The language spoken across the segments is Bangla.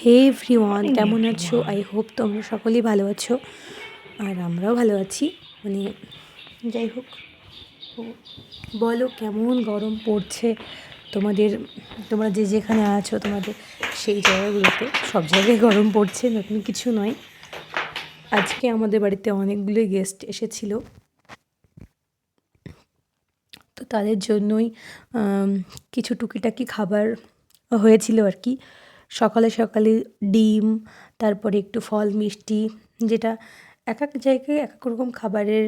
হে এভরিওয়ান কেমন আছো? আই হোপ তোমরা সকলেই ভালো আছো। আর আমরাও ভালো আছি। মানে যাই হোক বলো কেমন গরম পড়ছে? তোমাদের, তোমরা যে যেখানে আছো, তোমাদের সেই জায়গাগুলোতে সব জায়গায় গরম পড়ছে, নতুন কিছু নয়। আজকে আমাদের বাড়িতে অনেকগুলোই গেস্ট এসেছিল। তো তাদের জন্যই কিছু টুকিটাকি খাবার হয়েছিল আর কি। সকালে সকালে ডিম, তারপরে একটু ফল, মিষ্টি, যেটা এক এক জায়গায় এক এক রকম খাবারের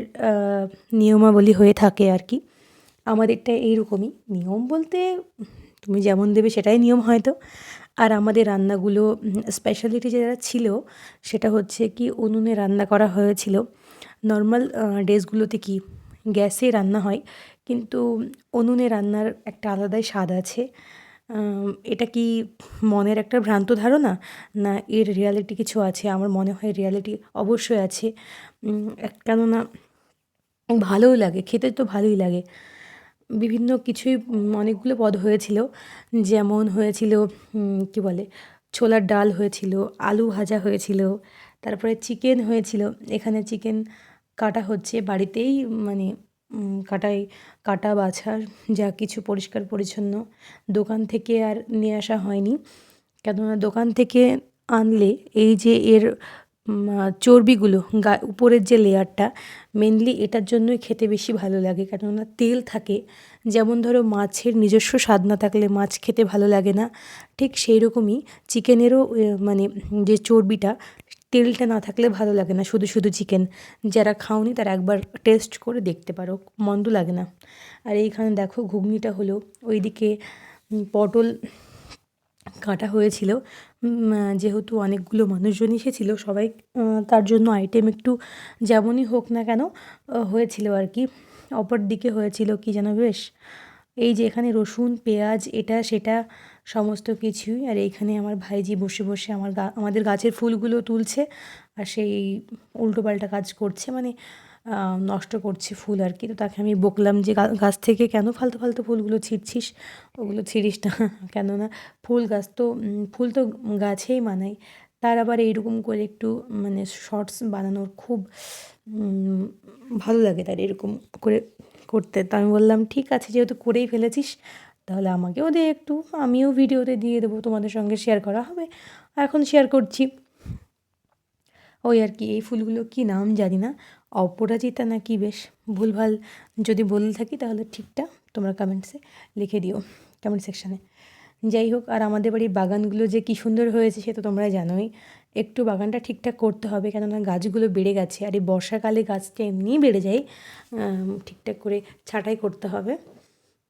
নিয়মাবলী হয়ে থাকে আর কি। আমাদেরটা এইরকমই। নিয়ম বলতে তুমি যেমন দেবে সেটাই নিয়ম হয়তো। আর আমাদের রান্নাগুলো স্পেশালিটি যেটা ছিল, সেটা হচ্ছে কি উনুনে রান্না করা হয়েছিল। নর্মাল ডেসগুলোতে কি গ্যাসে রান্না হয়, কিন্তু উনুনে রান্নার একটা আলাদাই স্বাদ আছে। এটা কি মনের একটা ভ্রান্ত ধারণা? না, এর রিয়ালিটি কিছু আছে? আমার মনে হয় রিয়ালিটি অবশ্যই আছে। কেননা ভালোও লাগে, খেতে তো ভালোই লাগে। বিভিন্ন কিছুই অনেকগুলো পদ হয়েছিল। যেমন হয়েছিল কি বলে, ছোলার ডাল হয়েছিল, আলু ভাজা হয়েছিল, তারপরে চিকেন হয়েছিল। এখানে চিকেন কাটা হচ্ছে, বাড়িতেই মানে কাটাই, কাটা, বাছা, যা কিছু পরিষ্কার, পরিচ্ছন্ন। দোকান থেকে আর নিয়ে আসা হয়নি। কেননা দোকান থেকে আনলে এই যে এর চর্বিগুলো, গা, উপরের যে লেয়ারটা মেনলি এটার জন্যই খেতে বেশি ভালো লাগে। কেননা তেল থাকে। যেমন ধরো মাছের নিজস্ব স্বাদ না থাকলে মাছ খেতে ভালো লাগে না। ঠিক সেই রকমই চিকেনেরও মানে যে চর্বিটা তেলটা না থাকলে ভালো লাগে না, শুধু শুধু চিকেন যারা খাওনি তারা একবার টেস্ট করে দেখতে পারো, মন্দ লাগে না। আর এইখানে দেখো ঘুগনিটা হলো, ওইদিকে পটল কাটা হয়েছিল। যেহেতু অনেকগুলো মানুষজন এসেছিল, সবাই তার জন্য আইটেম একটু যেমনই হোক না কেন হয়েছিল আর কি। অপর দিকে হয়েছিল কি যেন, বেশ। এই যে এখানে রসুন, পেঁয়াজ, এটা, সেটা সমস্ত কিছুই। আর এইখানে আমার ভাইজি বসে বসে আমার গা, আমাদের গাছের ফুলগুলো তুলছে আর সেই উল্টোপাল্টা কাজ করছে মানে নষ্ট করছে ফুল আর কি। তো তাকে আমি বকলাম যে গাছ থেকে কেন ফালতু ফালতু ফুলগুলো ছিঁড়ছিস ওগুলো ছিঁড়িস না, কেননা ফুল গাছ তো ফুল তো গাছেই মানায়। তার আবার এইরকম করে একটু মানে শর্টস বানানোর খুব ভালো লাগে তার এরকম করে করতে। তো আমি বললাম, ঠিক আছে, যেহেতু করেই ফেলেছিস তাহলে আমাকেও দে একটু, আমিও ভিডিওতে দিয়ে দেবো, তোমাদের সঙ্গে শেয়ার করা হবে। এখন শেয়ার করছি। ওই আর কি, এই ফুলগুলো কি নাম জানি না, অপরাজিতা না কি বেশ, ভুলভাল যদি বলে থাকি তাহলে ঠিকটা তোমরা কমেন্টসে লিখে দিও কমেন্ট সেকশানে যাই হোক, আর আমাদের বাড়ির বাগানগুলো যে কী সুন্দর হয়েছে সে তো তোমরা জানোই। একটু বাগানটা ঠিকঠাক করতে হবে, কেননা গাছগুলো বেড়ে গেছে, আর এই বর্ষাকালে গাছটা এমনিই বেড়ে যায় ঠিকঠাক করে ছাঁটাই করতে হবে।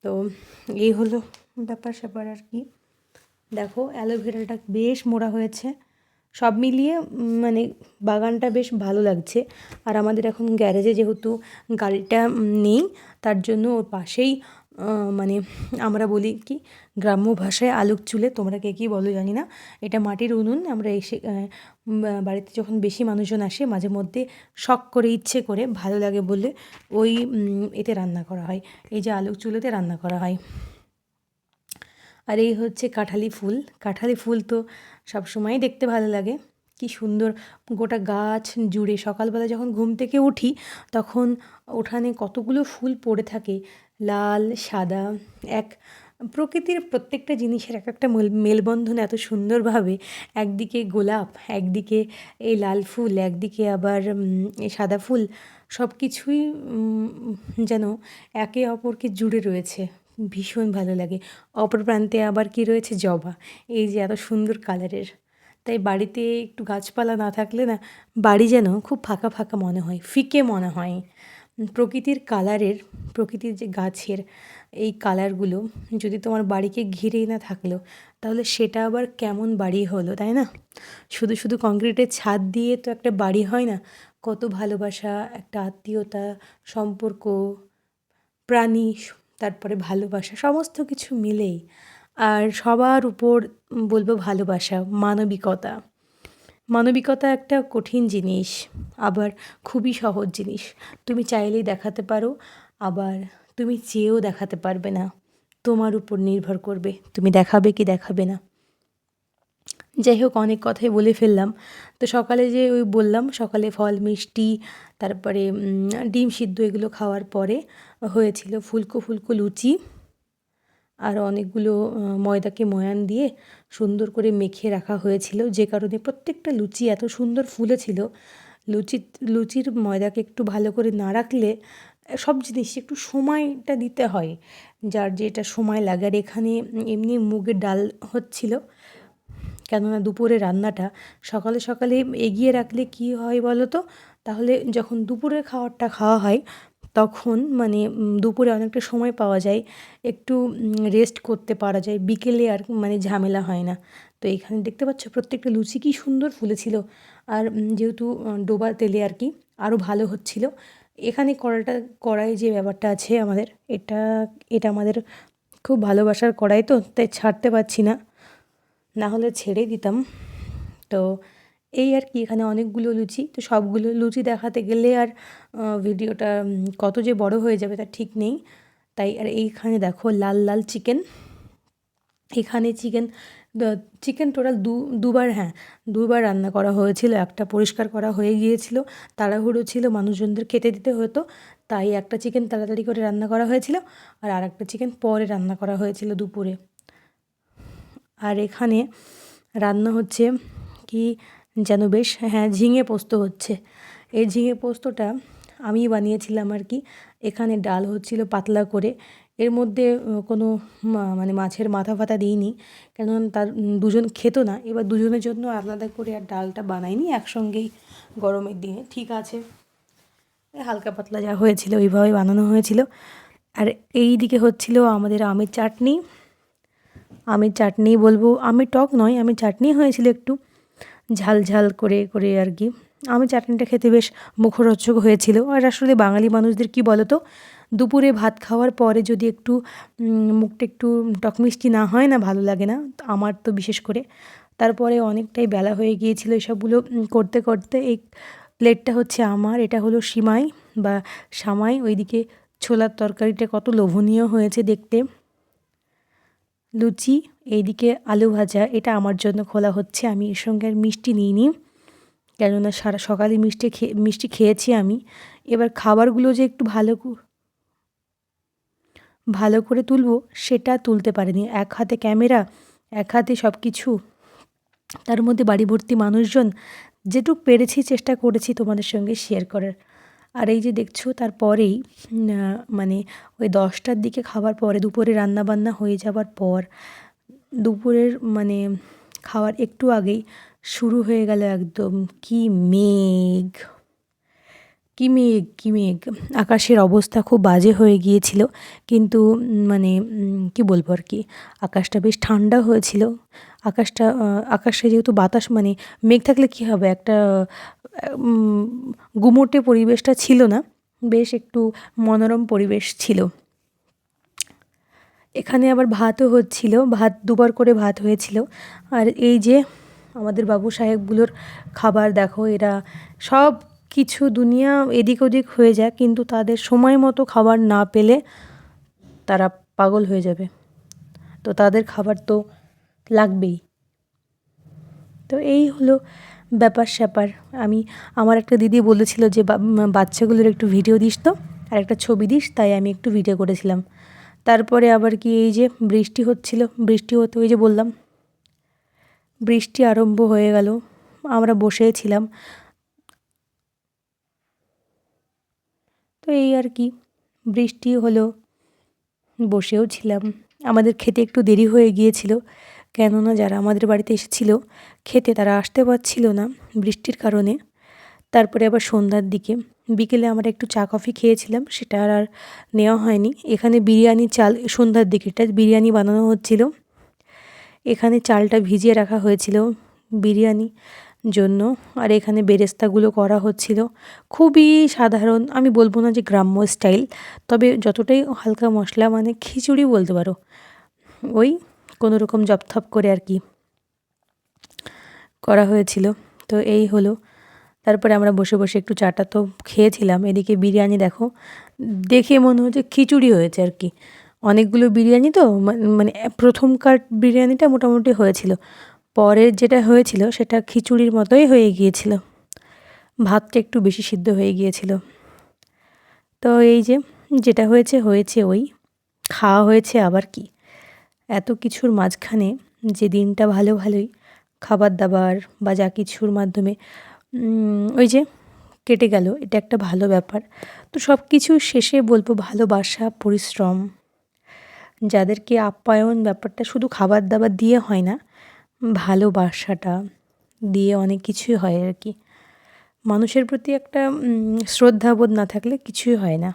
তো এই হলো ব্যাপার স্যাপার আর কি। দেখো অ্যালোভেরাটা বেশ মোড়া হয়েছে। সব মিলিয়ে মানে বাগানটা বেশ ভালো লাগছে। আর আমাদের এখন গ্যারেজে যেহেতু গাড়িটা নেই, তার জন্য ওর পাশেই মানে আমরা বলি কি, গ্রাম্য ভাষায় আলোক চুলে, তোমরা কে কী বলো জানি না। এটা মাটির উনুন, আমরা এসে বাড়িতে যখন বেশি মানুষজন আসে, মাঝে মধ্যে শখ করে, ইচ্ছে করে, ভালো লাগে বলে ওই এতে রান্না করা হয়। এই যে আলোক চুলোতে রান্না করা হয়। আর এই হচ্ছে কাঁঠালি ফুল। কাঁঠালি ফুল তো সবসময়ই দেখতে ভালো লাগে। কি সুন্দর গোটা গাছ জুড়ে সকালবেলা যখন ঘুম থেকে উঠি, তখন উঠানে কতগুলো ফুল পড়ে থাকে। লাল, সাদা, এক প্রকৃতির প্রত্যেকটা জিনিসের এক একটা মেলবন্ধন এত সুন্দরভাবে একদিকে গোলাপ, একদিকে এই লাল ফুল, একদিকে আবার সাদা ফুল সব কিছুই যেন একে অপরকে জুড়ে রয়েছে। ভীষণ ভালো লাগে। অপর প্রান্তে আবার কি রয়েছে? জবা। এই যে এত সুন্দর কালারের। তাই বাড়িতে একটু গাছপালা না থাকলে না, বাড়ি যেন খুব ফাঁকা ফাঁকা মনে হয়, ফিকে মনে হয়। প্রকৃতির কালারের, প্রকৃতির যে গাছের এই কালারগুলো যদি তোমার বাড়িকে ঘিরেই না থাকল, তাহলে সেটা আবার কেমন বাড়ি হলো, তাই না? শুধু শুধু কংক্রিটের ছাদ দিয়ে তো একটা বাড়ি হয় না, কত ভালোবাসা, একটা আত্মীয়তা, সম্পর্ক, প্রাণী, তারপরে ভালোবাসা, সমস্ত কিছু মিলেই। আর সবার উপর বলব ভালোবাসা, মানবিকতা। মানবিকতা একটা কঠিন জিনিস, আবার খুবই সহজ জিনিস। তুমি চাইলেই দেখাতে পারো, আবার তুমি চেয়েও দেখাতে পারবে না। তোমার উপর নির্ভর করবে, তুমি দেখাবে কি দেখাবে না। যাই হোক, অনেক কথাই বলে ফেললাম। তো সকালে যে ওই বললাম, সকালে ফল, মিষ্টি, তারপরে ডিম সিদ্ধ এগুলো খাওয়ার পরে হয়েছিল ফুলকো ফুলকো লুচি। আর অনেকগুলো ময়দাকে ময়ান দিয়ে সুন্দর করে মেখে রাখা হয়েছিল। যে কারণে প্রত্যেকটা লুচি এত সুন্দর ফুলেছিল। লুচি, লুচির ময়দাকে একটু ভালো করে না রাখলে সব জিনিস একটু সময়টা দিতে হয়। যার যেটা সময় লাগে আর এখানে এমনি মুগের ডাল হচ্ছিল। কেননা দুপুরে রান্নাটা সকালে সকালে এগিয়ে রাখলে কি হয় বলো তো তাহলে যখন দুপুরের খাবারটা খাওয়া হয় তখন মানে দুপুরে অনেকটা সময় পাওয়া যায় একটু রেস্ট করতে পারা যায়। বিকেলে আর মানে ঝামেলা হয় না। তো এখানে দেখতে পাচ্ছ প্রত্যেকটা লুচি কি সুন্দর ফুলেছিল। আর যেহেতু ডোবা তেলে আর কি আরও ভালো হচ্ছিল। এখানে কড়াটা কড়াই যে ব্যাপারটা আছে আমাদের, এটা এটা আমাদের খুব ভালোবাসার কড়াই তো, তাই ছাড়তে পারছি না। না হলে ছেড়ে দিতাম। তো এই আর কি, এখানে অনেকগুলো লুচি। তো সবগুলো লুচি দেখাতে গেলে আর ভিডিওটা কত যে বড় হয়ে যাবে তা ঠিক নেই। তাই আর এইখানে দেখো লাল লাল চিকেন। এখানে চিকেন চিকেন টোটাল দু, দুবার হ্যাঁ দুবার রান্না করা হয়েছিল। একটা পরিষ্কার করা হয়ে গিয়েছিল। তাড়াহুড়ো ছিল, মানুষজনদের খেতে দিতে হতো। তাই একটা চিকেন তাড়াতাড়ি করে রান্না করা হয়েছিল আর আর একটা চিকেন পরে রান্না করা হয়েছিল দুপুরে। আর এখানে রান্না হচ্ছে কি যেন বেশ হ্যাঁ ঝিঙে পোস্ত হচ্ছে। এই ঝিঙে পোস্তটা আমি বানিয়েছিলাম আর কি। এখানে ডাল হচ্ছিল পাতলা করে। এর মধ্যে কোনো মানে মাছের মাথা ফাতা দিইনি। কেন তার দুজন খেত না। এবার দুজনের জন্য আলাদা করে আর ডালটা বানাইনি, একসঙ্গেই গরমের দিনে। ঠিক আছে। হালকা পাতলা যা হয়েছিল, ওইভাবে বানানো হয়েছিল। আর এই দিকে হচ্ছিল আমাদের আমের চাটনি। আমের চাটনি বলব, আমের টক নয়, আমের চাটনি হয়েছিল একটু। ঝাল ঝাল করে করে আর কি। আমের চাটনিটা খেতে বেশ মুখরোচক হয়েছিল। আর আসলে বাঙালি মানুষদের কি বলতো, দুপুরে ভাত খাওয়ার পরে যদি একটু মুখটা একটু টক মিষ্টি না হয় না, ভালো লাগে না আমার তো বিশেষ করে। তারপরে অনেকটাই বেলা হয়ে গিয়েছিল এসবগুলো করতে করতে এই প্লেটটা হচ্ছে আমার, এটা হলো সিমাই বা সামাই। ওইদিকে ছোলার তরকারিটা কত লোভনীয় হয়েছে দেখতে। লুচি, এইদিকে আলু ভাজা, এটা আমার জন্য খোলা হচ্ছে। আমি এর সঙ্গে আর মিষ্টি নিইনি, কেননা সারা সকালে মিষ্টি খেয়ে মিষ্টি খেয়েছি আমি। এবার খাবারগুলো যে একটু ভালো ভালো করে তুলবো, সেটা তুলতে পারিনি। এক হাতে ক্যামেরা, এক হাতে সব কিছু তার মধ্যে বাড়ি ভর্তি মানুষজন, যেটুক পেরেছি, চেষ্টা করেছি তোমাদের সঙ্গে শেয়ার করার। আর এই যে দেখছ, তারপরেই মানে ওই দশটার দিকে খাবার পরে, দুপুরে রান্নাবান্না হয়ে যাবার পর, দুপুরের মানে খাওয়ার একটু আগেই শুরু হয়ে গেল একদম কি মেঘ। কি মেঘ কি মেঘ আকাশের অবস্থা খুব বাজে হয়ে গিয়েছিল। কিন্তু মানে কি বলব আর কি, আকাশটা বেশ ঠান্ডা হয়েছিল। আকাশটা আকাশে যেহেতু বাতাস মানে মেঘ থাকলে কী হবে? একটা গুমোটে পরিবেশটা ছিল না, বেশ একটু মনোরম পরিবেশ ছিল। এখানে আবার ভাতও হচ্ছিল, ভাত দুবার করে ভাত হয়েছিল। আর এই যে আমাদের বাবু সাহেবগুলোর খাবার, দেখো, এরা সব কিছু দুনিয়া এদিক ওদিক হয়ে যায়, কিন্তু তাদের সময় মতো খাবার না পেলে তারা পাগল হয়ে যাবে। তো তাদের খাবার তো লাগবেই। তো এই হলো ব্যাপার স্যাপার। আমি, আমার একটা দিদি বলেছিল যে বাচ্চাগুলোর একটু ভিডিও দিস তো, আর একটা ছবি দিস, তাই আমি একটু ভিডিও করেছিলাম। তারপরে আবার কি এই যে বৃষ্টি হচ্ছিল, বৃষ্টি হতে, ওই যে বললাম, বৃষ্টি আরম্ভ হয়ে গেল। আমরা বসেছিলাম তো এই আর কি। বৃষ্টি হলো, বসেও ছিলাম। আমাদের খেতে একটু দেরি হয়ে গিয়েছিল, কেননা যারা আমাদের বাড়িতে এসেছিল, খেতে তারা আসতে পারছিল না বৃষ্টির কারণে। তারপরে আবার সন্ধ্যার দিকে, বিকেলে আমরা একটু চা, কফি খেয়েছিলাম, সেটা আর নেওয়া হয়নি। এখানে বিরিয়ানি চাল, সন্ধ্যার দিকে এটা বিরিয়ানি বানানো হচ্ছিল। এখানে চালটা ভিজিয়ে রাখা হয়েছিল, বিরিয়ানি। জন্য। আর এখানে বেরেস্তাগুলো করা হচ্ছিল। খুবই সাধারণ, আমি বলব না যে গ্রাম্য স্টাইল, তবে যতটাই হালকা মশলা মানে খিচুড়ি বলতে পারো, ওই কোনো রকম জপথপ করে আর কি করা হয়েছিল। তো এই হলো। তারপরে আমরা বসে বসে একটু চাটা তো খেয়েছিলাম। এদিকে বিরিয়ানি দেখো, দেখে মনে হচ্ছে খিচুড়ি হয়েছে আর কি। অনেকগুলো বিরিয়ানি তো মানে প্রথমকার বিরিয়ানিটা মোটামুটি হয়েছিল। পরের যেটা হয়েছিল সেটা খিচুড়ির মতোই হয়ে গিয়েছিল। ভাতটা একটু বেশি সিদ্ধ হয়ে গিয়েছিল। তো এই যে যেটা হয়েছে হয়েছে ওই। খাওয়া হয়েছে আবার কি? এত কিছুর মাঝখানে যে দিনটা ভালো ভালোই খাবার দাবার বা যা কিছুর মাধ্যমে ওই যে কেটে গেল, এটা একটা ভালো ব্যাপার। তো সব কিছু শেষে বলব ভালোবাসা, পরিশ্রম। যাদেরকে আপ্যায়ন ব্যাপারটা শুধু খাবার দাবার দিয়ে হয় না ভালোবাসাটা দিয়ে অনেক কিছুই হয় আর কি। মানুষের প্রতি একটা শ্রদ্ধাবোধ না থাকলে কিছুই হয় না।